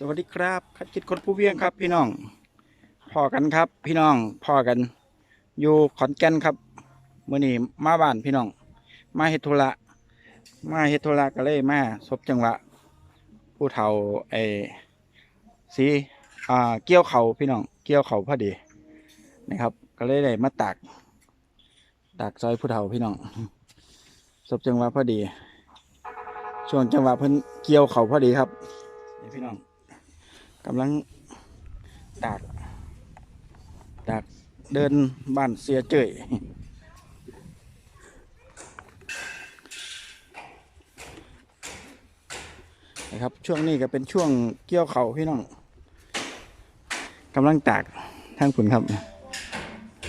สวัสดีครับคัดคิดคนผู้เวียงครับ พี่น้องพอกันครับ พี่น้องพอกัน อยู่ขอนแก่นครับเมื่อนี้มาบ้านพี่น้อง มาเฮ็ดธุระมาเฮ็ดธุระก็เลยมาสบจังหวะผู้เฒ่าไอ้สีอ่าเกี่ยวเขาพี่น้องเกี่ยวเขาพอดีนะครับ ก็เลยได้มาตากตากซอยผู้เฒ่าพี่น้องสบจังหวะพอดี ช่วงจังหวะเพิ่นเกี่ยวเขาพอดีครับพี่น้อง กำลังตากตากเดินบ้านเสียเจยนะครับช่วงนี้ก็เป็นช่วงเกี่ยวเขาพี่น้องกำลังตากทางผุนครับ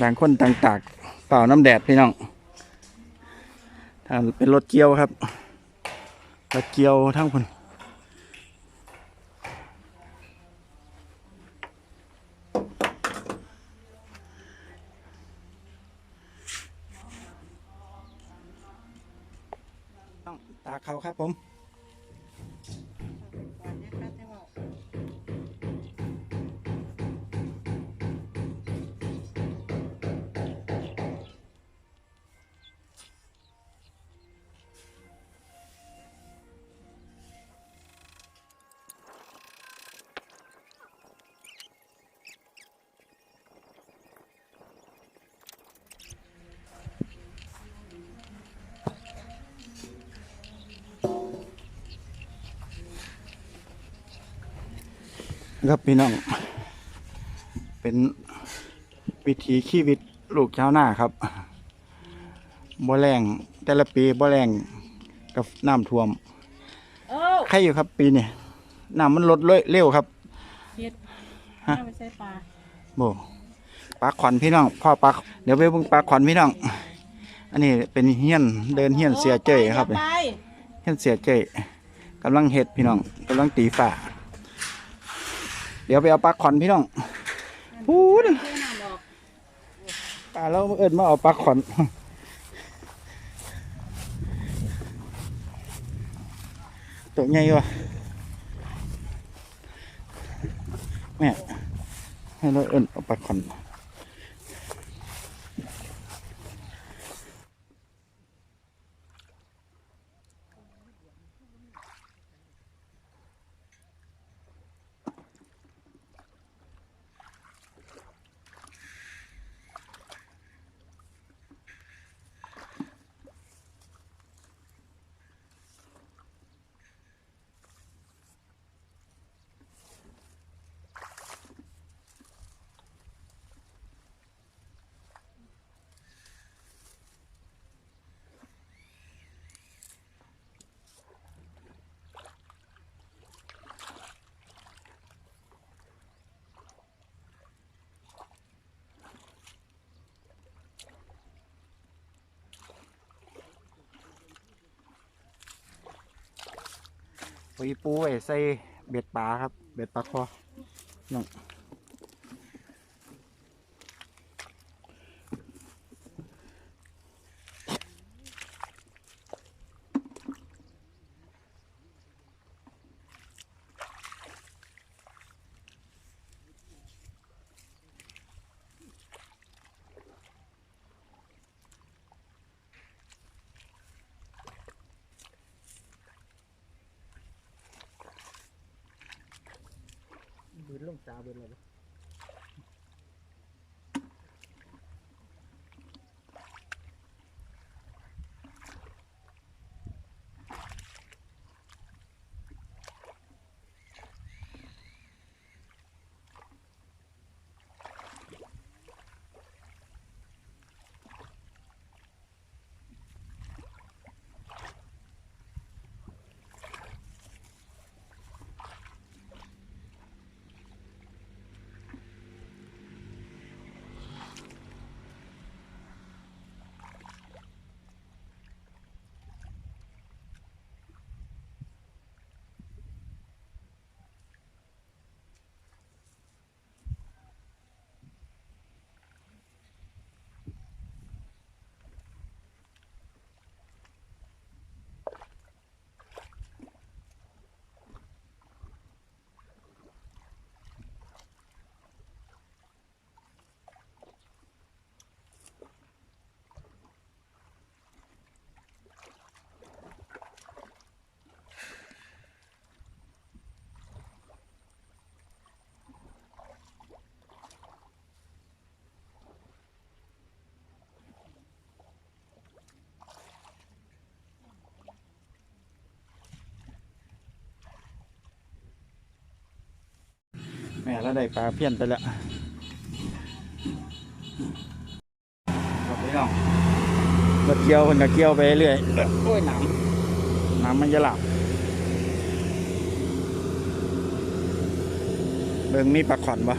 บางคนต่างตากเปล่าน้ำแดดพี่น้องเป็นรถเกี่ยวครับตะเกียวทั้งคน ครับพี่น้อง เป็นวิถีชีวิตลูกชาวนาครับบ่แรงแต่ละปีบ่แรงกับน้ำท่วมโอ้ใครอยู่ครับปีนี้น้ำมันลดเร็วครับเฮ็ดฮะน่าไปใส่ปลาโบปลาขวัญพี่น้องพ่อปลาเดี๋ยวไปเบิ่งปลาขวัญพี่น้อง อันนี้เป็นเฮียนเดินเฮียนเสียเจยครับอาไปเฮียนเสียเจยกำลังเห็ดพี่น้องกำลังตีฝ่า เดี๋ยวไปเอาปลาขอนพี่น้องพูดเทน้ำออกปลาเราเอิญมาเอาปลาขอนตัวใหญ่วะแม่ให้เราเอิญเอาปลาขอน ปุยปูไว้ใส่เบ็ดปลาครับ เบ็ดปลาคอน้ นลงตาเบืนเลย ม่แล้วได้ปลาเพี้ยนไปแล้วครับพี่น้องรถเกี่ยวคนก็เกี่ยวไปเรื่อยโอ้ยน้ำน้ำมันจะหลับเบิ่งมีปลาขอนปะ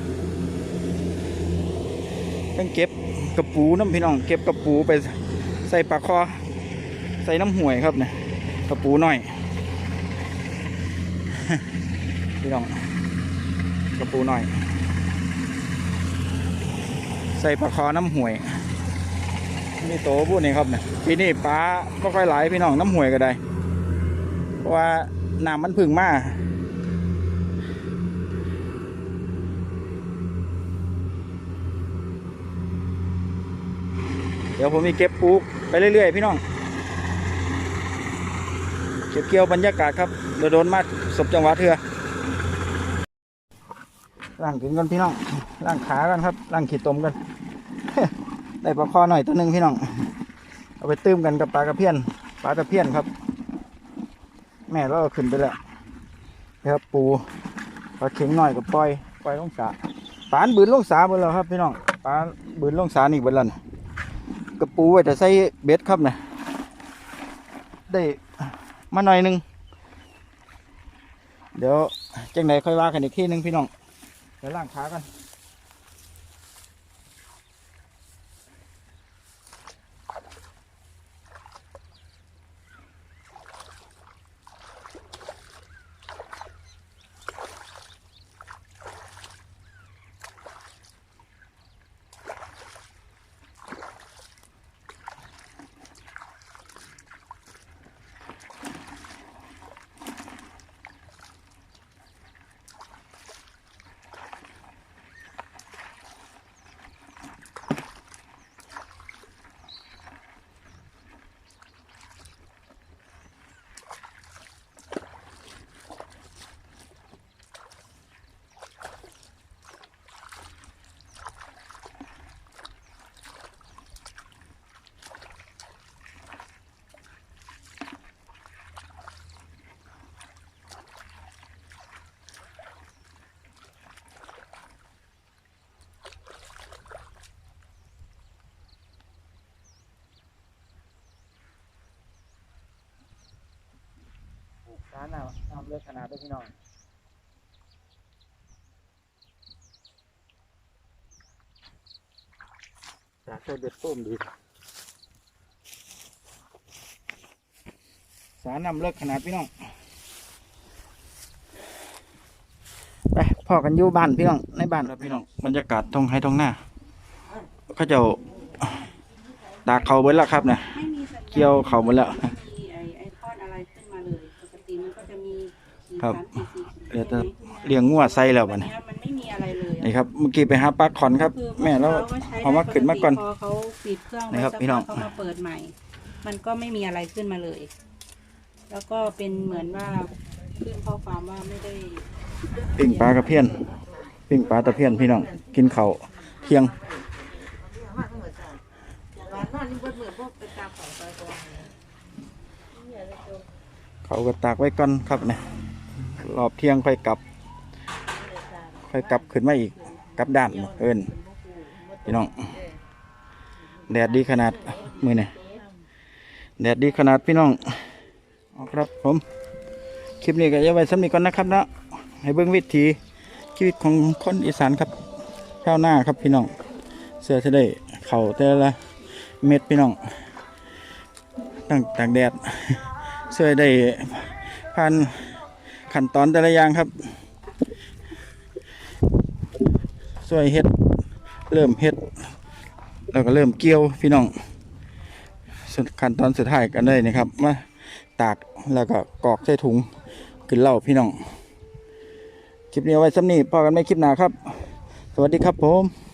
ต้องเก็บกระปูน้ำพี่น้อง เก็บกระปูไปใส่ปลาคอ ใส่น้ำห่วยครับเนี่ยกระปูน้อย พี่น้อง กระปูหน่อย ใส่ปลาคอน้ำห่วยนี่โตพูดนี่ครับเนี่ยปีนี้ปลาไม่ค่อยไหลพี่น้องน้ำห่วยก็ได้ เพราะว่าน้ำมันพึ่งมาเดี๋ยวผมมีเก็บปูไปเรื่อยๆพี่น้องเก็บเกี่ยวบรรยากาศครับเดี๋ยโดนมาสบจังหวะเถื่อ ล่างถึงกันพี่น้องล่างขากันครับล่างขีดตมกันได้ปลาคอหน่อยตัวหนึ่งพี่น้อง เอาไปตื้มกันกับปลากระเพี้ยนปลาตะเพี้ยนครับ แม่เราเอาขึ้นไปแล้วนะครับปูปลาเข็งหน่อยกับปล่อยปล่อยลงสาปลาบืนลงสาหมดแล้วครับพี่น้องปลาบืนลงสานี่เบดแล้วนะกระปูไว้จะใส่เบ็ดครับนะได้มาหน่อยหนึงเดี๋ยวจังไหนค่อยว่ากันอีกทีหนึงพี่น้อง เดี๋ยวล่างขากัน ร้านน่ะทำเลือกขนาดด้วยพี่น้องจากใส่เบ็ดส้มดีสารนำเลิกขนาดพี่น้อง ไปพ่อกันอยู่บ้านพี่น้อง ในบ้านครับพี่น้อง บรรยากาศตรงให้ตรงหน้าเขาเจะตากเขาเบิ้แล้วครับเนี่ยไม่มีสัญญาณเกี่ยวเขาหมดแล้ว ครับสามสีสีเดี๋ยวจะเลี้ยงงัวใส่แล้ววับัดนนี้นี้มันไม่มีอะไรเลยนี่ครับเมื่อกี้ไปหาปลาขอนครับ คือแม่แล้วใช้เอามาขึ้นมาก่อน พอเขาปิดเครื่องนะครับไว้สักพี่น้อง พักเขามาเปิดใหม่ มันก็ไม่มีอะไรขึ้นมาเลย แล้วก็เป็นเหมือนว่าขึ้นข้อความว่าไม่ได้ปิ้งปลากระเพี้ยนปิ้งปลาตะเพียนพี่น้องกินเขาวเที่ยงเขาก็ตากไว้ก่อนครับเนี่ย รอบเที่ยงค่อยกลับ ค่อยกลับขึ้นมาอีกกลับด้านเอินพี่น้อง แดดดีขนาดมือเนี่ยแดดดีขนาดพี่น้องอครับผม คลิปนี้ก็จะไว้สำนีก่อนนะครับนะให้เบิ่งวิถีชีวิตของคนอีสานครับชาวนาครับพี่น้อง เสื้อจะได้เข่าแต่ละเม็ดพี่น้องตั้งตากแดดเสื้อได้ผ่าน ขั้นตอนแต่ละอย่างครับช่วยเฮ็ด เริ่มเฮ็ด แล้วก็เริ่มเกี่ยวพี่น้องสุดขั้นตอนสุดท้ายกันเลยนะครับมาตากแล้วก็กรอกใส่ถุงขึ้นเหล่าพี่น้องคลิปนี้เอาไว้ซ้ำนี้พอกันไม่คลิปหน้าครับ สวัสดีครับผม